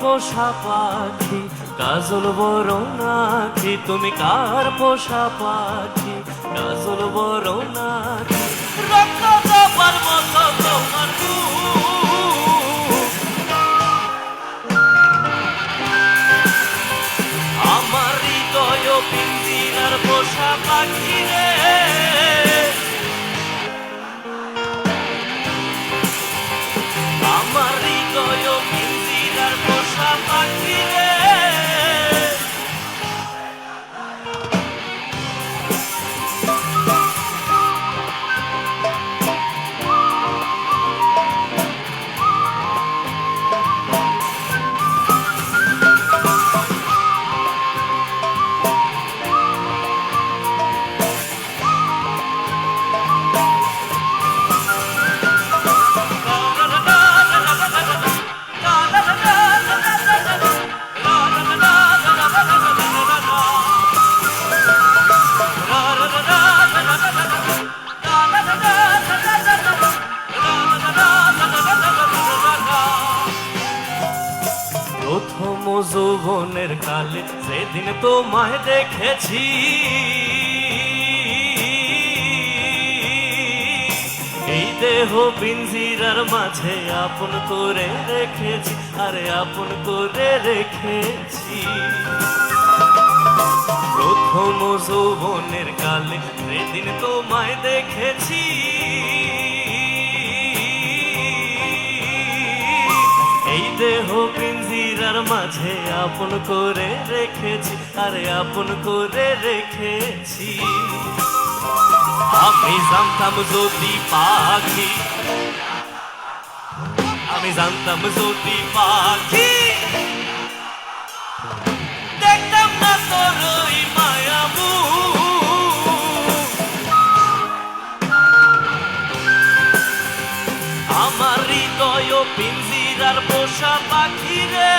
পোষা পাখি? কাজল নাকি তুমি কার পোষা পাখি? কাজল নাকি রক্ত দেবার মতো তোমার আমার হৃদয় পিঞ্জিরার পোষা পাখি। পোষা যৌবনের কালে সেদিন তোমায় দেখেছি। এই দেহ পিঞ্জিরার মাঝে আপন করে রেখেছি, আরে আপন করে রেখেছি। প্রথম যৌবনের কালে সেদিন তোমায় দেখেছি। এই দেহ পিঞ্জিরার মাঝে আপন করে রেখেছি, আরে আপন করে রেখেছি। আমি জানতাম যদি পাখি, আমি জানতাম যদি পাখি, দেখতাম না তোর পিঞ্জিরার পোষা পাখি রে।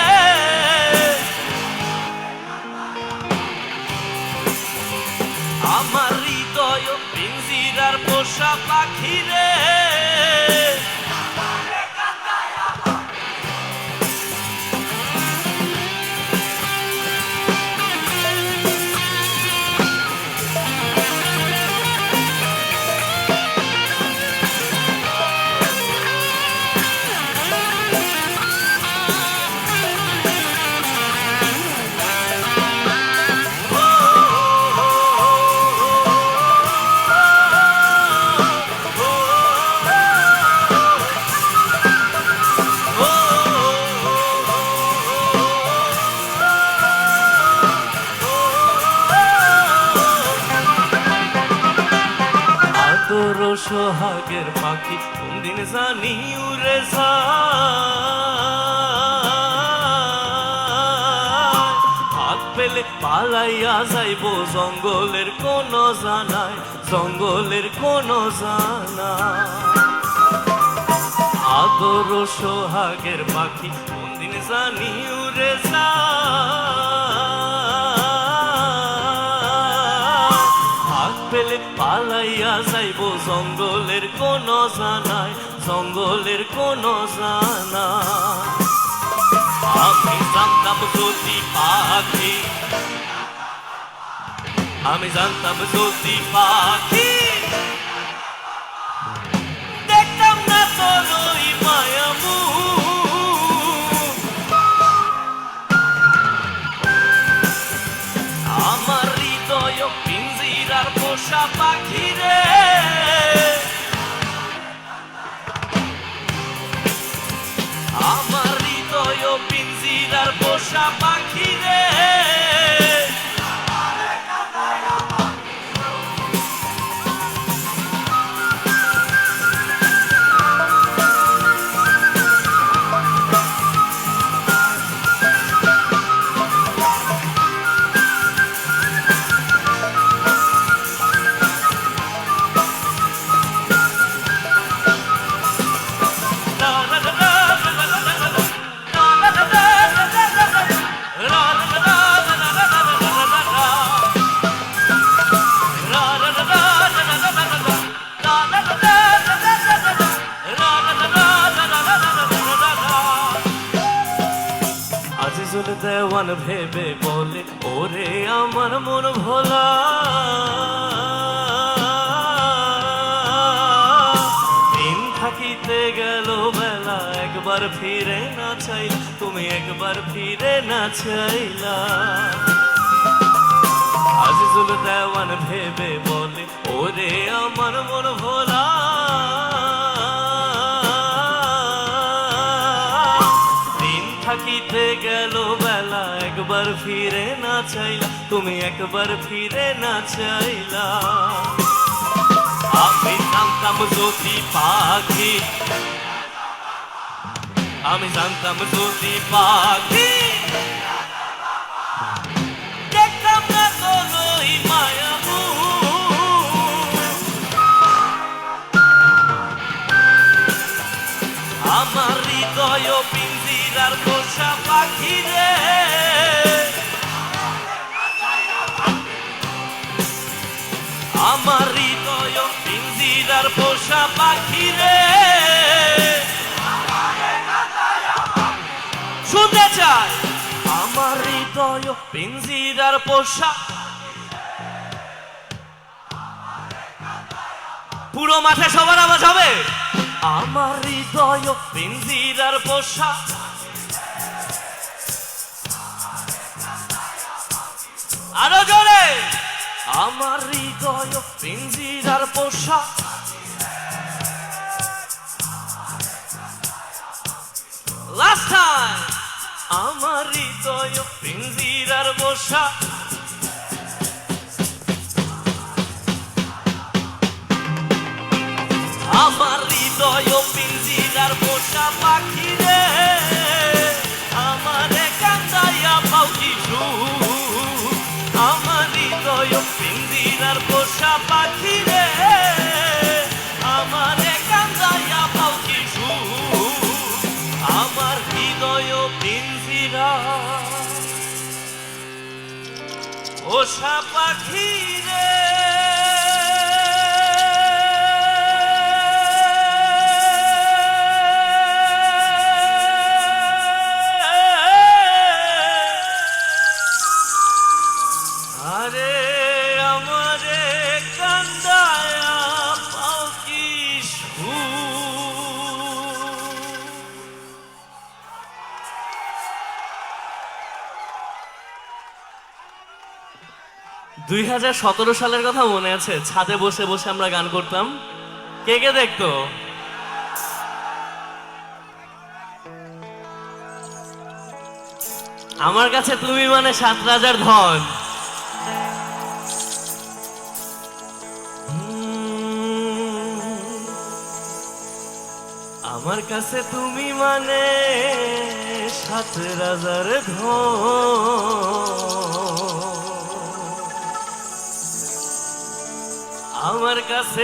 আমার হৃদয় পিঞ্জিরার পোষা পাখি রে। সোহাগের পাখি কোনদিন জানি উড়ে হাত পেলে পালাইয়া যাইব জঙ্গলের কোন জানায় জঙ্গলের কোন জানা আদর সোহাগের পাখি কোনদিন জানি উড়ে যায়। পেলে পালাইয়া যাইব। জঙ্গলের কোন জানায় জঙ্গলের কোন জানা আমি জানতাম যদি পাখি, আমি জানতাম যদি পাখি। দেওয়ান ভেবে বলে, ওরে আমার মন ভোলা। দিন থাকিতে গেল, বেলা একবার ফিরে না চাই তুমি একবার ফিরে না চাইলা। আজিজুল দেওয়ান ভেবে ফিরে না চাইলা, তুমি একবার ফিরে না চাইলা। আমি জানতাম যদি পাখি, আমি জানতাম যদি পাখি আমার হৃদয় পিঞ্জিরার পোষা পাখি রে। পোষা পাখি রে। শুনতে চাই। আমার হৃদয় পিঞ্জিরার পোষা। পুরো মাঠে সবার আওয়াজ হবে। আমার হৃদয় পিঞ্জিরার পোষা। আরও জোরে। আমার হৃদয় পিঞ্জিরার পোষা। লাস্ট টাইম আমার হৃদয় পিঞ্জিরার বসা। আমার হৃদয় পিঞ্জিরার ওষা পাখি রে। আরে দুই হাজার সতেরো সালের কথা মনে আছে? ছাদে বসে বসে আমরা গান করতাম। কে কে দেখতো? আমার কাছে তুমি মানে সাত রাজার ধন। আমার কাছে তুমি মানে সাত রাজার ধন। আমার কাছে